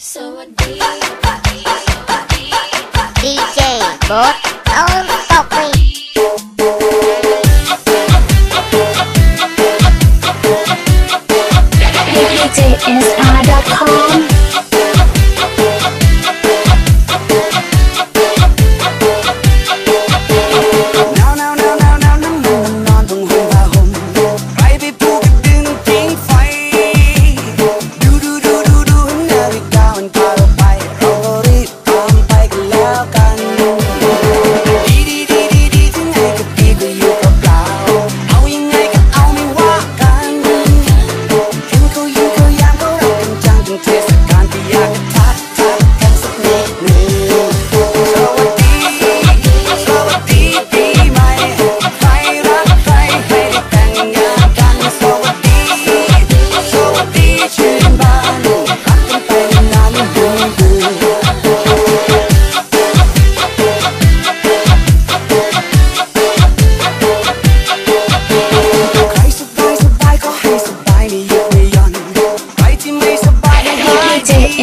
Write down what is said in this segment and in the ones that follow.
So DJ Bot on topic. DJSR.com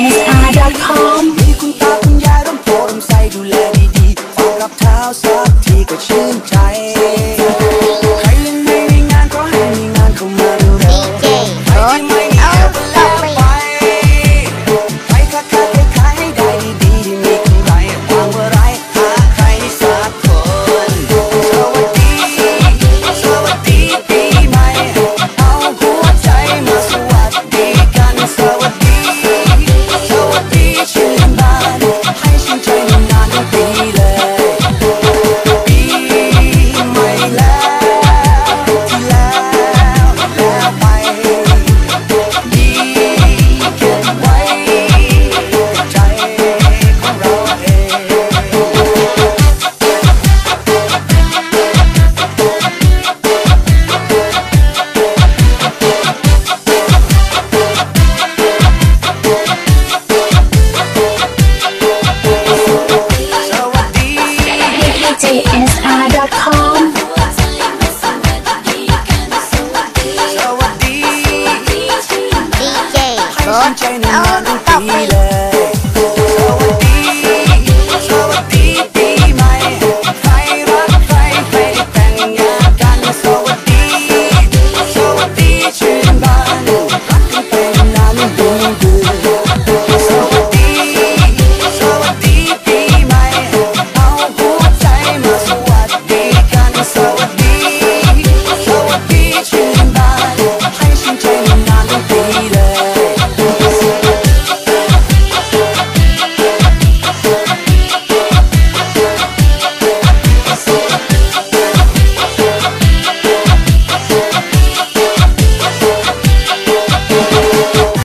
isr.com มีคุณตาคุณยายร่วมโพร่มใส่ดูแลดีๆออกรับเท้าสักทีก็ชื่นใจ jsr.com ดีเจรถเอาตบไปเล